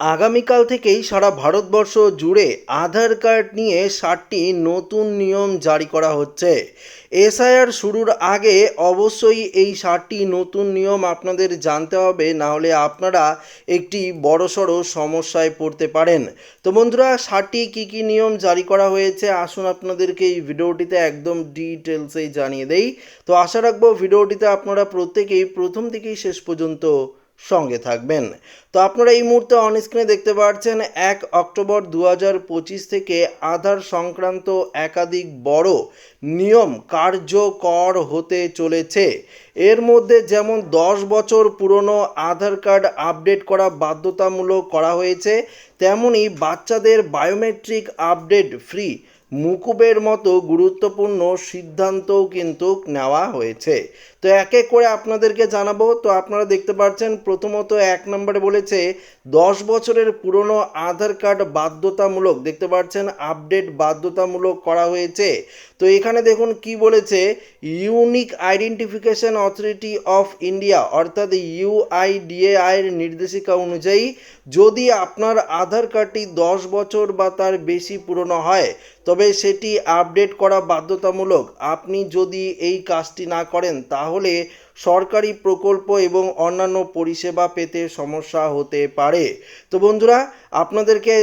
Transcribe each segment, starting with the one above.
আগামীকাল থেকেই সারা ভারতবর্ষ জুড়ে আধার কার্ড নিয়ে ষাটটি নতুন নিয়ম জারি করা হচ্ছে। এসআইআর শুরুর আগে অবশ্যই এই ষাটটি নতুন নিয়ম আপনাদের জানতে হবে, না হলে আপনারা একটি বড়সড় সমস্যায় পড়তে পারেন। তো বন্ধুরা ষাটটি কী কী নিয়ম জারি করা হয়েছে আসুন আপনাদেরকে এই ভিডিওটিতে একদম ডিটেলসেই জানিয়ে দেই। তো আশা রাখব ভিডিওটিতে আপনারা প্রত্যেকেই প্রথম থেকেই শেষ পর্যন্ত সঙ্গে থাকবেন। তো আপনারা এই মুহূর্তে অন স্ক্রিনে দেখতে পাচ্ছেন এক অক্টোবর দু থেকে আধার সংক্রান্ত একাধিক বড় নিয়ম কার্যকর হতে চলেছে। এর মধ্যে যেমন দশ বছর পুরনো আধার কার্ড আপডেট করা বাধ্যতামূলক করা হয়েছে, তেমনি বাচ্চাদের বায়োমেট্রিক আপডেট ফ্রি মুকুবের মতো গুরুত্বপূর্ণ সিদ্ধান্তও কিন্তু নেওয়া হয়েছে। তো এক এক করে আপনাদেরকে জানাব। তো আপনারা দেখতে পাচ্ছেন প্রথমত এক নম্বরে বলেছে, দশ বছরের পুরনো আধার কার্ড বাধ্যতামূলক, দেখতে পাচ্ছেন আপডেট বাধ্যতামূলক করা হয়েছে। তো এখানে দেখুন কি বলেছে, unique identification authority of India, অর্থাৎ ইউআইডিএআই এর নির্দেশিকা অনুযায়ী, যদি আপনার আধার কার্ডটি দশ বছর বা তার বেশি পুরনো হয় তবে সেটি আপডেট করা বাধ্যতামূলক। আপনি যদি এই কাজটি না করেন তাহলে সরকারি প্রকল্প এবং অন্যান্য পরিষেবা পেতে সমস্যা হতে পারে। তো বন্ধুরা, আপনাদেরকে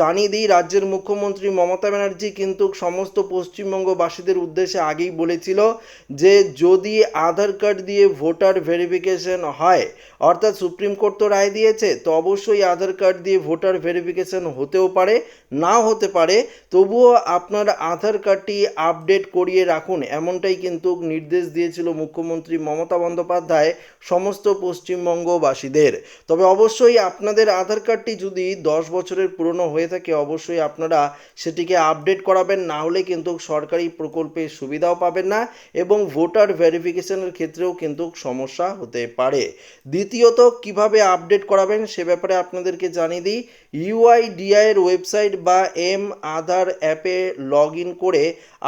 জানিয়ে দিই, রাজ্যের মুখ্যমন্ত্রী মমতা ব্যানার্জি কিন্তু সমস্ত পশ্চিমবঙ্গবাসীদের উদ্দেশ্যে আগেই বলেছিল যে যদি আধার কার্ড দিয়ে ভোটার ভেরিফিকেশন হয়, অর্থাৎ সুপ্রিম কোর্ট তো রায় দিয়েছে, তো অবশ্যই আধার কার্ড দিয়ে ভোটার ভেরিফিকেশন হতেও পারে, নাও হতে পারে। তবুও আপনার আধার কার্ডটি আপডেট করিয়ে রাখুন, এমনটাই কিন্তু নির্দেশ দিয়েছিল মুখ্যমন্ত্রী মমতা বন্দ্যোপাধ্যায় সমস্ত পশ্চিমবঙ্গবাসীদের। তবে অবশ্যই আপনাদের আধার কার্ডটি যদি দশ বছরের পুরনো হয়ে থাকে, অবশ্যই আপনারা সেটিকে আপডেট করাবেন, না হলে কিন্তু সরকারি প্রকল্পের সুবিধাও পাবেন না এবং ভোটার ভেরিফিকেশনের ক্ষেত্রেও কিন্তু সমস্যা হতে পারে। দ্বিতীয়ত, কীভাবে আপডেট করাবেন সে ব্যাপারে আপনাদেরকে জানিয়ে দিই। ইউআইডিআই এর ওয়েবসাইট বা এম আধার অ্যাপে লগ ইন করে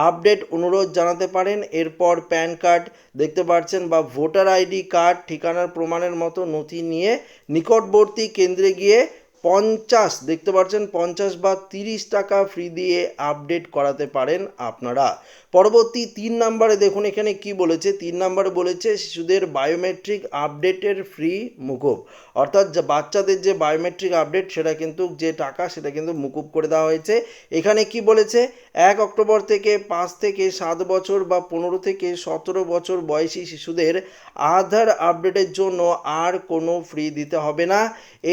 আপডেট অনুরোধ জানাতে পারেন। এরপর প্যান কার্ড দেখতে পাচ্ছেন বা ভোটার আইডি কার্ড ঠিকানার প্রমাণের মতো নথি নিয়ে নিকটবর্তী কেন্দ্রে গিয়ে পঞ্চাশ, দেখতে পাচ্ছেন পঞ্চাশ বা তিরিশ টাকা ফ্রি দিয়ে আপডেট করাতে পারেন আপনারা। পরবর্তী তিন নাম্বারে দেখুন এখানে কি বলেছে, তিন নম্বরে বলেছে শিশুদের বায়োমেট্রিক আপডেটের ফ্রি মুকুব। অর্থাৎ বাচ্চাদের যে বায়োমেট্রিক আপডেট সেটা কিন্তু যে টাকা সেটা কিন্তু মুকুব করে দেওয়া হয়েছে। এখানে কি বলেছে, এক অক্টোবর থেকে পাঁচ থেকে সাত বছর বা পনেরো থেকে সতেরো বছর বয়সী শিশুদের আধার আপডেটের জন্য আর কোনো ফ্রি দিতে হবে না।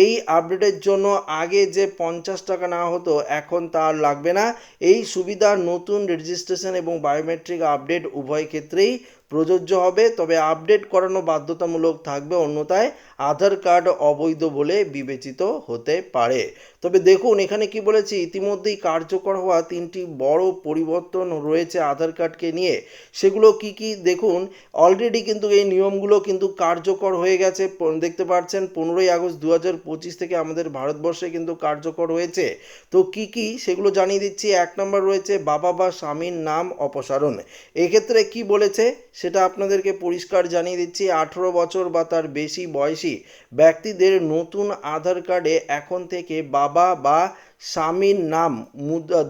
এই আপডেটের জন্য আগে যে পঞ্চাশ টাকা নেওয়া হতো, এখন তার লাগবে না। এই সুবিধা নতুন রেজিস্ট্রেশন এবং বায়োমেট্রিক আপডেট উভয় ক্ষেত্রেই প্রযোজ্য হবে, তবে আপডেট করানো বাধ্যতামূলক থাকবে, অন্যথায় আধার কার্ড অবৈধ বলে বিবেচিত হতে পারে। তবে দেখুন, এখানে কি বলেছি, ইতিমধ্যেই কার্যকর হওয়া তিনটি বড় পরিবর্তন রয়েছে আধার কার্ডকে নিয়ে। সেগুলো কি কি? দেখুন অলরেডি কিন্তু এই নিয়মগুলো কিন্তু কার্যকর হয়ে গেছে। দেখতে পাচ্ছেন, পনেরোই আগস্ট দু হাজার পঁচিশ থেকে আমাদের ভারতবর্ষে কিন্তু কার্যকর হয়েছে। তো কি কি? সেগুলো জানিয়ে দিচ্ছি। এক নম্বর রয়েছে, বাবা বা স্বামীর নাম অপসারণ। এক্ষেত্রে কি বলেছে? সেটা আপনাদেরকে পরিষ্কার জানিয়ে দিচ্ছি, আঠেরো বছর বা তার বেশি বয়সী ব্যক্তিদের নতুন আধার কার্ডে এখন থেকে বাবা বা স্বামীর নাম।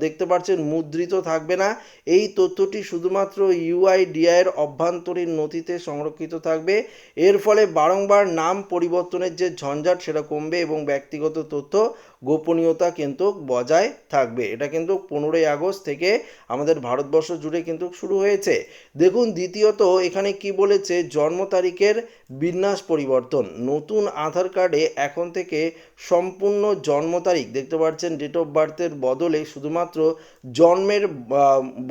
দেখতে পাচ্ছেন, মুদ্রিত থাকবে না। এই তথ্যটি শুধুমাত্র ইউআইডিআই এর অভ্যন্তরীণ নথিতে সংরক্ষিত থাকবে। এর ফলে বারংবার নাম পরিবর্তনের যে ঝঞ্ঝাট, সেটা কমবে এবং ব্যক্তিগত তথ্য গোপনীয়তা কিন্তু বজায় থাকবে। এটা কিন্তু পনেরোই আগস্ট থেকে আমাদের ভারতবর্ষ জুড়ে কিন্তু শুরু হয়েছে। দেখুন, দ্বিতীয়ত এখানে কি বলেছে? জন্ম তারিখের বিন্যাস পরিবর্তন। নতুন আধার কার্ডে এখন থেকে সম্পূর্ণ জন্ম তারিখ, দেখতে পাচ্ছেন ডেট অফ বার্থের বদলে শুধুমাত্র জন্মের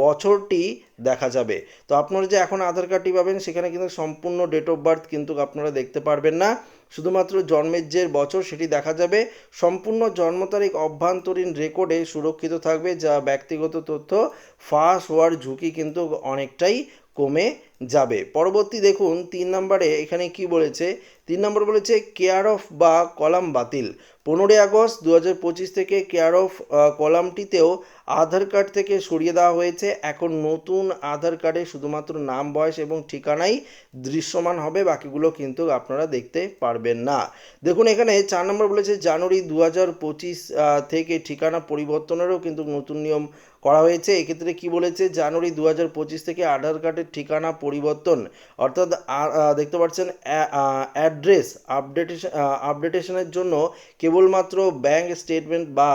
বছরটি দেখা যাবে। তো আপনারা যে এখন আধার কার্ডটি পাবেন, সেখানে কিন্তু সম্পূর্ণ ডেট অফ বার্থ কিন্তু আপনারা দেখতে পারবেন না। শুধুমাত্র জন্মের যে বছর সেটি দেখা যাবে। সম্পূর্ণ জন্ম তারিখ অভ্যন্তরীণ রেকর্ডে সুরক্ষিত থাকবে, যা ব্যক্তিগত তথ্য, ফাঁস হওয়ার ঝুঁকি কিন্তু অনেকটাই কমে যাবে। পরবর্তী দেখুন, তিন নম্বরে এখানে কি বলেছে? তিন নম্বর বলেছে, কেয়ার অফ বা কলাম বাতিল। পনেরোই আগস্ট দু হাজার পঁচিশ থেকে কেয়ার অফ কলামটিতেও আধার কার্ড থেকে সরিয়ে দেওয়া হয়েছে। এখন নতুন আধার কার্ডে শুধুমাত্র নাম, বয়স এবং ঠিকানাই দৃশ্যমান হবে। বাকিগুলো কিন্তু আপনারা দেখতে পারবেন। না। দেখুন, এখানে চার নম্বর বলেছে, জানুয়ারি দু হাজার পঁচিশ থেকে ঠিকানা পরিবর্তনেরও কিন্তু নতুন নিয়ম করা হয়েছে। এক্ষেত্রে কি বলেছে? জানুয়ারি দু হাজার পঁচিশ থেকে আধার কার্ডের ঠিকানা পরিবর্তন, অর্থাৎ দেখতে পাচ্ছেন অ্যাড্রেস আপডেটেশন আপডেটেশনের জন্য কেবলমাত্র ব্যাংক স্টেটমেন্ট বা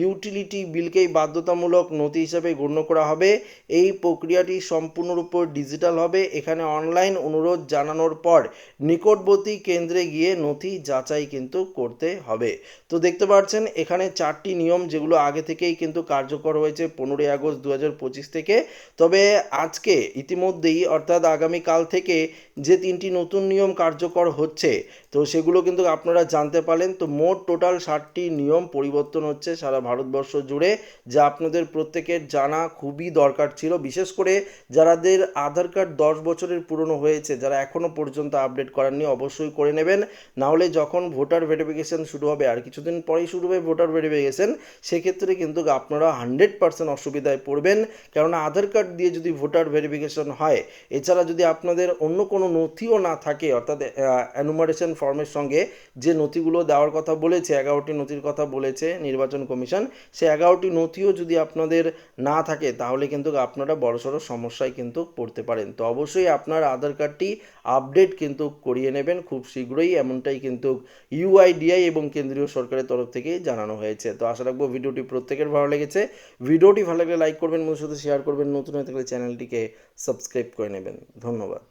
ইউটিলিটি বিলকেই বাধ্যতামূলক নথি হিসাবে গণ্য করা হবে। এই প্রক্রিয়াটি সম্পূর্ণরূপে ডিজিটাল হবে। এখানে অনলাইন অনুরোধ জানানোর পর নিকটবর্তী কেন্দ্রে গিয়ে নথি যাচাই কিন্তু করতে হবে। তো দেখতে পাচ্ছেন, এখানে চারটি নিয়ম যেগুলো আগে থেকেই কিন্তু কার্যকর হয়েছে। পনেরোই আগস্ট দু হাজার পঁচিশ থেকে। তবে আজকে ইতিমধ্যেই, অর্থাৎ আগামীকাল থেকে যে তিনটি নতুন নিয়ম কার্যকর হচ্ছে, তো সেগুলো কিন্তু আপনারা জানতে পারলেন। তো মোট টোটাল ষাটটি নিয়ম পরিবর্তন হচ্ছে সারা ভারতবর্ষ জুড়ে, যা আপনাদের প্রত্যেকের জানা খুবই দরকার ছিল। বিশেষ করে যারাদের আধার কার্ড দশ বছরের পুরনো হয়েছে, যারা এখনও পর্যন্ত আপডেট করাননি, অবশ্যই করে নেবেন। নাহলে যখন ভোটার ভেরিফিকেশন শুরু হবে, আর কিছুদিন পরেই শুরু হবে ভোটার ভেরিফিকেশন, সেক্ষেত্রে কিন্তু আপনারা হান্ড্রেড পার্সেন্ট অসুবিধায় পড়বেন। কেননা আধার কার্ড দিয়ে যদি ভোটার ভেরিফিকেশন হয়, এছাড়া যদি আপনাদের অন্য কোনো নথিও না থাকে, অর্থাৎ অ্যানুমারেশন ফর্মের সঙ্গে যে নথিগুলো দেওয়ার কথা বলেছে, এগারোটি নথির কথা বলেছে নির্বাচন কমিশন, সে এগারোটি নথিও যদি আপনাদের না থাকে, তাহলে কিন্তু আপনারা বড়সড় সমস্যায় কিন্তু পড়তে পারেন। তো অবশ্যই আপনার আধার কার্ডটি আপডেট কিন্তু করিয়ে নেবেন খুব শীঘ্রই, এমনটাই কিন্তু ইউআইডিআই এবং কেন্দ্রীয় সরকারের তরফ থেকে জানানো হয়েছে। তো আশা রাখব ভিডিওটি প্রত্যেকের ভালো লেগেছে। ভিডিওটি ভালো লাগলে লাইক করবেন মধ্যে সাথে শেয়ার করবেন, নতুন হয়ে থাকলে চ্যানেলটিকে সাবস্ক্রাইব করে নেবেন। ধন্যবাদ।